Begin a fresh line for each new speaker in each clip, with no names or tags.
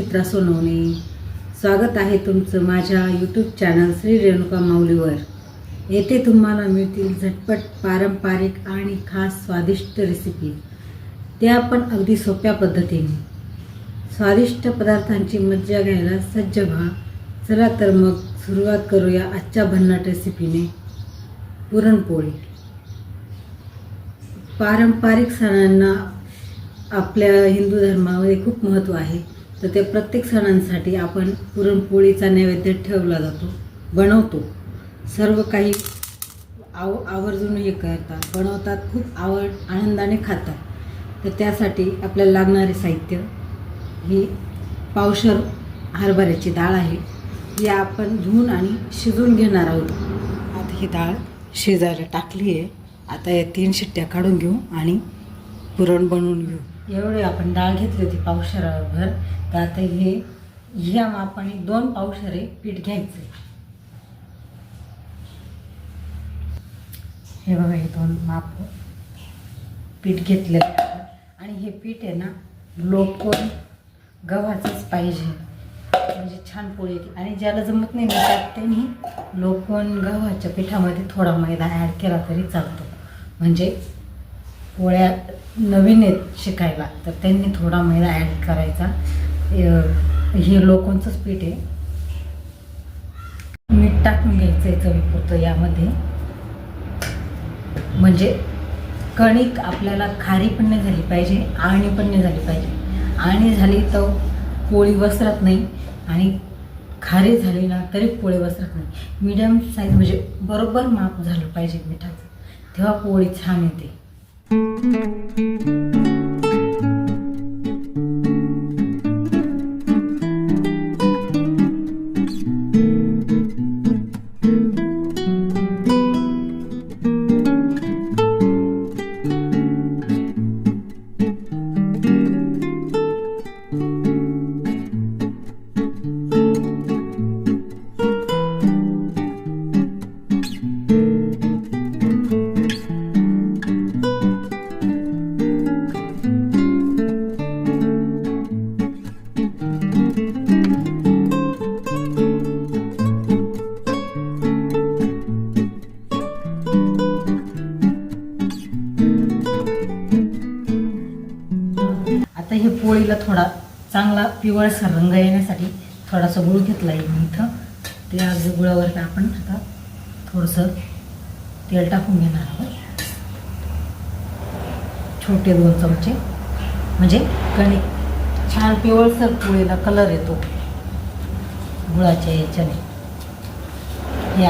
चित्रा सोनवणे. स्वागत आहे तुमचं माझ्या यूट्यूब चॅनल श्री रेणुका माऊलीवर. येथे तुम्हाला मिळतील झटपट पारंपरिक आणि खास स्वादिष्ट रेसिपी त्या पण अगदी सोप्या पद्धतीने. स्वादिष्ट पदार्थांची मज्जा घ्यायला सज्ज व्हा. चला तर मग सुरुवात करूया आजच्या भन्नाट रेसिपीने पुरणपोळी. पारंपरिक सणांना आपल्या हिंदू धर्मामध्ये खूप महत्त्व आहे. तर त्या प्रत्येक सणांसाठी आपण पुरणपोळीचा नैवेद्य ठेवला जातो बनवतो. सर्व काही आव आवर्जून हे करतात बनवतात खूप आवड आनंदाने खातात. तर त्यासाठी आपल्याला लागणारे साहित्य ही पावशर हरभऱ्याची डाळ आहे. ही आपण धुवून आणि शिजवून घेणार आहोत. आता ही डाळ शिजायला टाकली आहे. आता या तीन शिट्ट्या काढून घेऊ आणि पुरण बनवून घेऊ. एवढे आपण डाळ घेतली होती पावशराभर तर आता हे ह्या मापाने दोन पावशरे पीठ घ्यायचे. हे बघा हे दोन माप पीठ घेतलं आणि हे पीठ आहे ना लोकून गव्हाचंच पाहिजे. म्हणजे छान पोळी येते. आणि ज्याला जमत नाही ना त्यात त्यांनी लोकून गव्हाच्या पिठामध्ये थोडा मैदा ॲड केला तरी चालतो. म्हणजे पोळ्या नवीन आहेत शिकायला. तर त्यांनी थोडा मैदा ॲड करायचा. हे लोकांचंच पीठ आहे. मीठ टाकून घ्यायचं आहे चवीपुरतं यामध्ये. म्हणजे कणिक आपल्याला खारी पण नाही झाली पाहिजे आणि पण नाही झाली पाहिजे. आणि झाली तर पोळी वसरत नाही आणि खारी झाली ना तरी पोळी वसरत नाही. मीडियम साईज म्हणजे बरोबर माप झालं पाहिजे मिठाचं. तेव्हा पोळी छान येते. thank you चांगला पिवळसर रंग येण्यासाठी थोडासा गुळ घेतला आहे मी इथं त्या गुळावर आपण आता थोडंसं तेल टाकून घेणार आहोत. छोटे दोन चमचे. म्हणजे कणिक छान पिवळसर पोळीला कलर येतो. गुळाच्या याच्याने. हे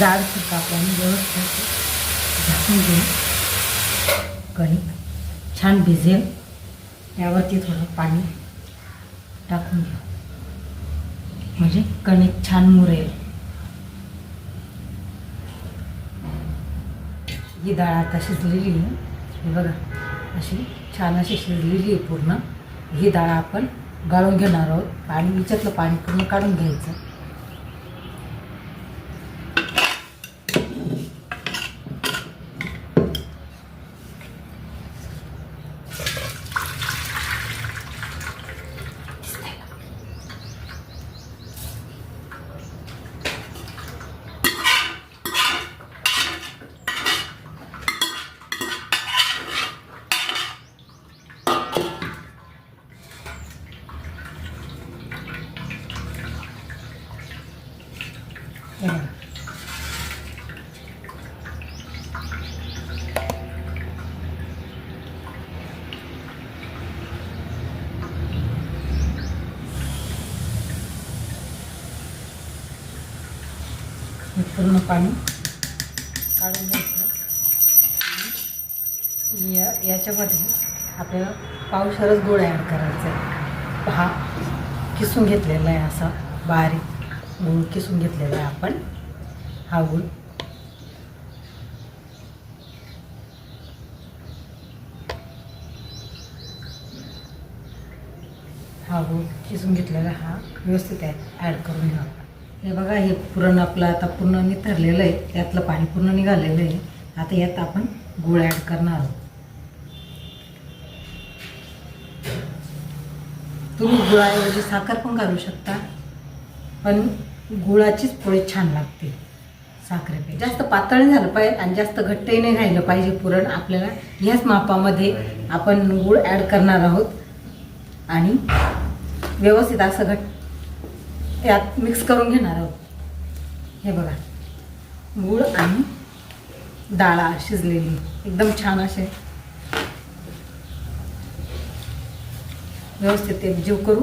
जाड सुद्धा आपल्याला व्यवस्थित झाकून घेऊ. कणिक छान भिजेल. यावरती थोडं पाणी टाकून घेऊ. म्हणजे कणिक छान मुरेल ही डाळ आता शिजलेली आहे. हे बघा अशी छान अशी शिजलेली आहे पूर्ण. ही डाळ आपण गाळून घेणार आहोत. आणि हिच्यातलं पाणी पूर्ण काढून घ्यायचं. हे पूर्ण पाणी काढून घ्यायचं. या याच्यामध्ये आपल्याला पावसाळच गोळ ॲड करायचा. आहे हा किसून घेतलेला आहे असा बारीक गुळ किसून घेतलेला आहे आपण. हा गुळ. हा गुळ किसून घेतलेला हा व्यवस्थित ॲड करून घ्यावा हे बघा हे पुरण आपलं आता पूर्ण निथरलेलं आहे. त्यातलं पाणी पूर्ण निघालेलं आहे. आता यात आपण गूळ ॲड करणार आहोत. तुम्ही गुळाऐवजी साखर पण घालू शकता पण गुळाचीच पोळी छान लागते साखरेपेक्षा. जास्त पातळ झालं पाहिजे आणि जास्त घट्टही नाही राहिलं पाहिजे पुरण. आपल्याला ह्याच मापामध्ये आपण गूळ ॲड करणार आहोत. आणि व्यवस्थित असं घट्ट यात मिक्स करून घेणार आहोत. हे बघा. गूळ आणि डाळ शिजलेली. एकदम छान असे. व्यवस्थित एकजीव करू.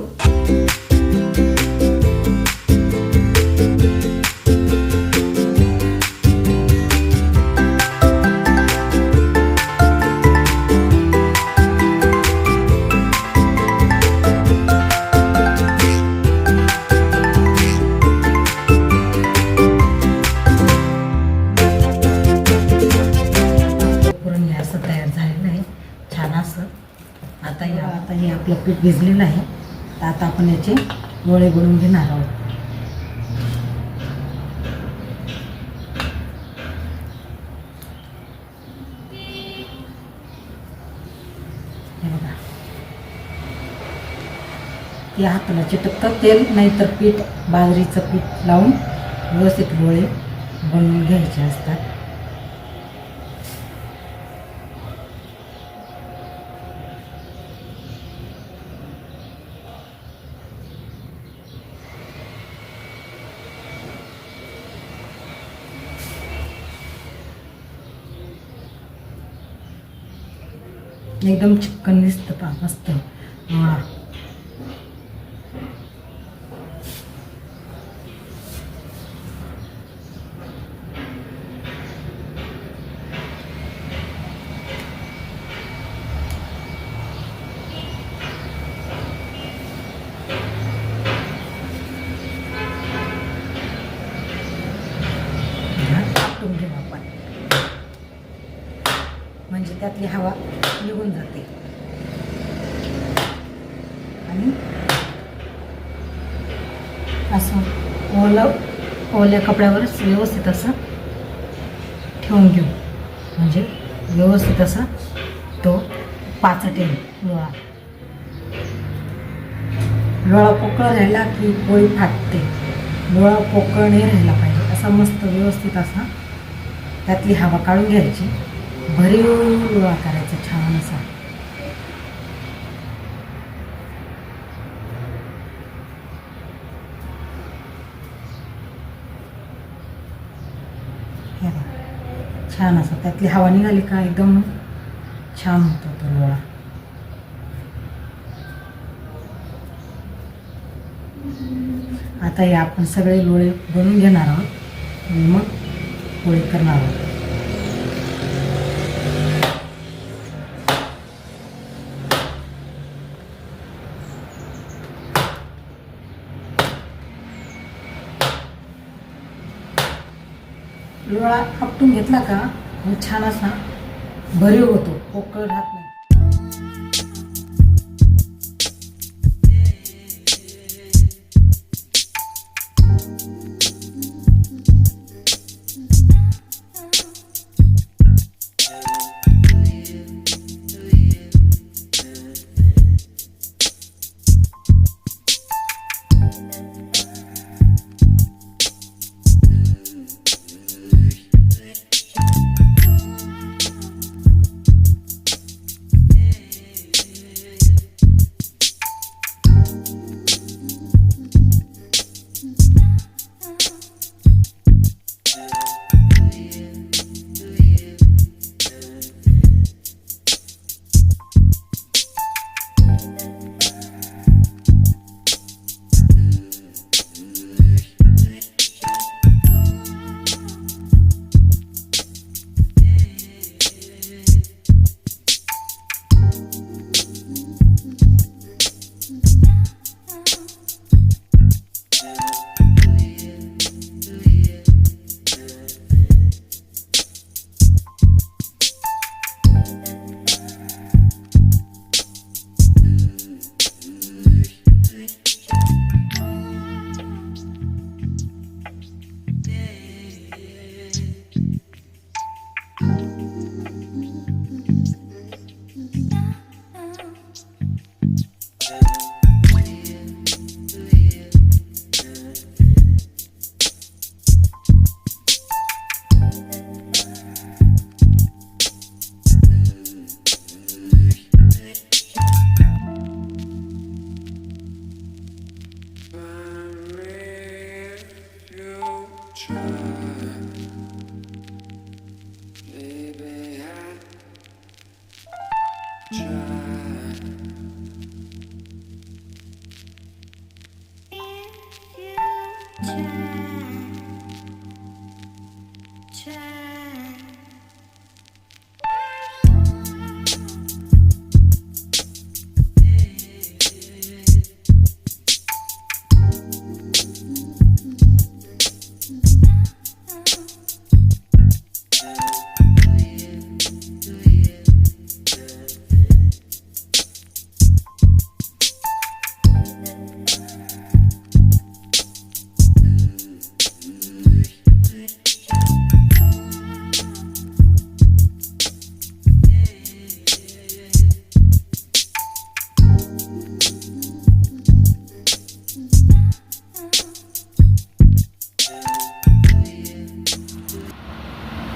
आता हे आपलं पीठ भिजलेलं आहे. तर आता आपण याचे गोळे बनवून घेणार आहोत. या हाताला चिटकतं तेल नाहीतर पीठ बाजरीचं पीठ लावून व्यवस्थित गोळे बनवून घ्यायचे असतात. एकदम चिकन दिसतं पा मस्त हा टाकून घेऊ आपण म्हणजे त्यातली हवा निघून जाते. आणि असं ओलं ओल्या कपड्यावरच व्यवस्थित असं ठेवून घेऊ. म्हणजे व्यवस्थित असा तो पाचटेल लोळा लोळा पोकळ राहिला की पोळी फाटते. लोळा पोकळ नाही राहिला पाहिजे. असा मस्त व्यवस्थित असा त्यातली हवा काढून घ्यायची. भरीव गोळा करायचा छान असा. छान असा. त्यातली हवा निघाली का एकदम छान होतो तो गोळा आता हे आपण सगळे लोळे बनवून घेणार आहोत मग पोळी करणार आहोत. लोळा आपटून घेतला का? छान असा भरीव होतो. पोकळ राहत.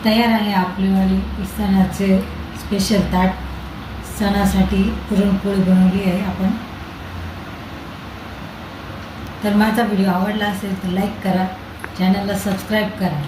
तयार आहे आपलीवाली सणाचे स्पेशल ताट सणासाठी पुरणपोळी बनवली आहे आपण. तर माझा व्हिडिओ आवडला असेल तर लाईक करा. चॅनलला सबस्क्राईब करा.